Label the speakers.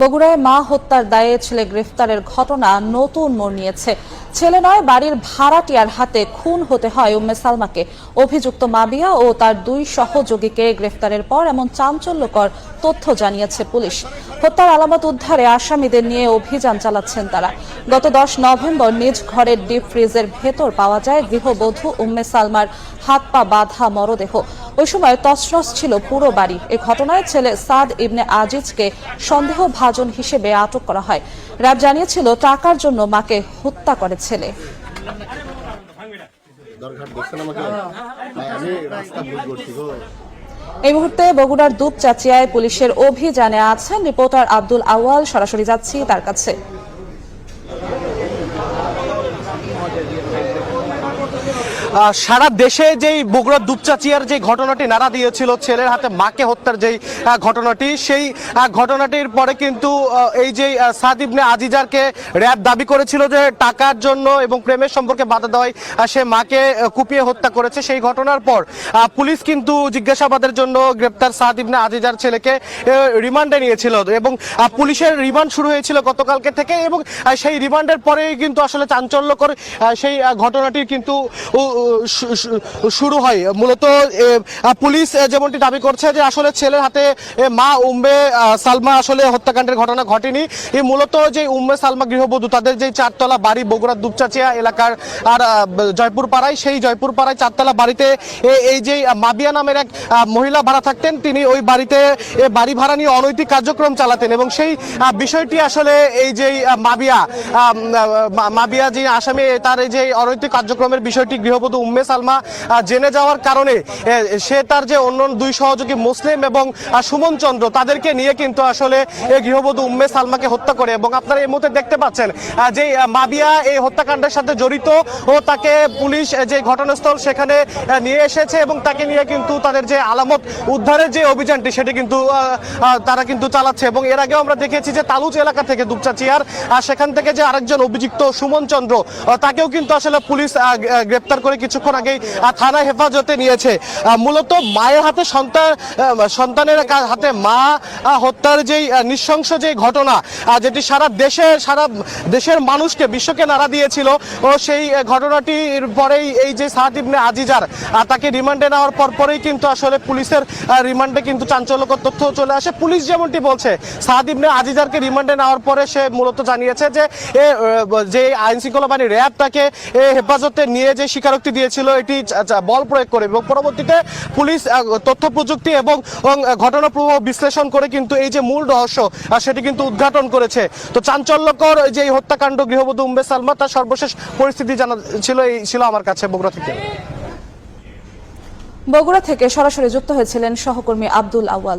Speaker 1: বগুড়ায় মা হত্যার দায়ে ছেলে গ্রেফতারের ঘটনা নতুন মোড় নিয়েছে। ছেলে নয়, বাড়ির ভাড়াটিয়ার হাতে খুন হতে হয় উম্মে সালমাকে। অভিযুক্ত মাবিয়া ও তার দুই সহযোগীকে গ্রেফতারের পর এমন চাঞ্চল্যকর তথ্য জানিয়েছে পুলিশ। হত্যার আলামত উদ্ধারে আসামিদের নিয়ে অভিযান চালাচ্ছেন তারা। গত দশ নভেম্বর নিজ ঘরের ডিপ ফ্রিজের ভেতর পাওয়া যায় গৃহবধূ উম্মে সালমার হাত পা বাঁধা মরদেহ। ওই সময় তছনছ ছিল পুরো বাড়ি। এ ঘটনায় ছেলে সাদ ইবনে আজিজকে সন্দেহভাজন হিসেবে আটক করা হয়। র্যাব জানিয়েছিল, টাকার জন্য মাকে হত্যা করে ছেলে। এই মুহূর্তে বগুড়ার দুপচাচিয়ায় পুলিশের অভিযানে আছেন রিপোর্টার আব্দুল আওয়াল সরাসরি যাচ্ছি তার কাছে।
Speaker 2: সারা দেশে যেই বগুড়া দুপচাচিয়ার যে ঘটনাটি নাড়া দিয়েছিল ছেলের হাতে মাকে হত্যার যেই ঘটনাটি সেই ঘটনাটির পরে কিন্তু এই যে আহ, সাদ ইবনে আজিজারকে র্যাব দাবি করেছিল যে টাকার জন্য এবং প্রেমের সম্পর্কে বাধা দেওয়ায় সে মাকে কুপিয়ে হত্যা করেছে। সেই ঘটনার পর পুলিশ কিন্তু জিজ্ঞাসাবাদের জন্য গ্রেপ্তার সাদ ইবনে আজিজার ছেলেকে রিমান্ডে নিয়েছিল এবং পুলিশের রিমান্ড শুরু হয়েছিল গতকালকে থেকে এবং সেই রিমান্ডের পরেই কিন্তু আসলে চাঞ্চল্যকর সেই ঘটনাটির কিন্তু শুরু হয়। মূলত পুলিশ যেমনটি দাবি করছে যে আসলে ছেলের হাতে মা উম্মে সালমা আসলে হত্যাকাণ্ডের ঘটনা ঘটেনি। এই মূলত যে উম্মে সালমা গৃহবধূ, তাদের যে চারতলা বাড়ি বগুড়ার দুপচাচিয়া এলাকার, আর জয়পুর পাড়ায় সেই জয়পুর পাড়ায় চারতলা বাড়িতে এই যে মাবিয়া নামের এক মহিলা ভাড়া থাকতেন, তিনি ওই বাড়িতে বাড়ি ভাড়া নিয়ে অনৈতিক কার্যক্রম চালাতেন এবং সেই বিষয়টি আসলে এই যে মাবিয়া মাবিয়া যে আসামি, তার এই যে অনৈতিক কার্যক্রমের বিষয়টি গৃহবধূ উম্মে সালমা জেনে যাওয়ার কারণে সে তার যে অন্য দুই সহযোগী মুসলিম এবং সুমন চন্দ্র, তাদেরকে নিয়ে কিন্তু আসলে এই গৃহবধূ উম্মে সালমাকে হত্যা করে এবং আপনারা এই মুহূর্তে দেখতে পাচ্ছেন যে মাবিয়া এই হত্যাকাণ্ডের সাথে জড়িত ও তাকে পুলিশ যে ঘটনাস্থল সেখানে নিয়ে এসেছে এবং তাকে নিয়ে কিন্তু তাদের যে আলামত উদ্ধারের যে অভিযানটি সেটি কিন্তু তারা কিন্তু চালাচ্ছে এবং এর আগেও আমরা দেখেছি যে তালুচ এলাকা থেকে দুপচাচিয়ার আর সেখান থেকে যে আরেকজন অভিযুক্ত সুমন চন্দ্র তাকেও কিন্তু আসলে পুলিশ গ্রেপ্তার করে কিছুক্ষণ আগেই থানা হেফাজতে নিয়েছে। মূলত মায়ের হাতে সন্তান সন্তানের হাতে মা হত্যার যেই নৃশংস যে ঘটনা যেটি সারা দেশে সারা দেশের মানুষকে বিশ্বকে নাড়া দিয়েছিল, ও সেই ঘটনাটির পরেই এই যে সাহাদ ইবনে আজিজার তাকে রিমান্ডে নেওয়ার পর পরেই কিন্তু আসলে পুলিশের রিমান্ডে কিন্তু চাঞ্চল্যকর তথ্য চলে আসে। পুলিশ যেমনটি বলছে সাহাদ ইবনে আজিজারকে রিমান্ডে নেওয়ার পরে সে মূলত জানিয়েছে যে যে আইন শৃঙ্খলা বাহিনী র্যাব তাকে হেফাজতে নিয়ে যে স্বীকারোক্তি দিয়েছিল এটি চা- চা- বল প্রয়োগ করে। এবং পরবর্তীতে পুলিশ তথ্য প্রযুক্তি এবং, ঘটনা প্রবাহ বিশ্লেষণ করে কিন্তু এই যে মূল রহস্য সেটি কিন্তু উদ্ঘাটন করেছে। তো চাঞ্চল্যকর যে হত্যাকাণ্ড গৃহবধূ উম্বে সালমা তার সর্বশেষ পরিস্থিতি জানা ছিল এই ছিল আমার কাছে বগুড়া থেকে।
Speaker 1: বগুড়া থেকে সরাসরি যুক্ত হয়েছিলেন সহকর্মী আব্দুল আওয়াল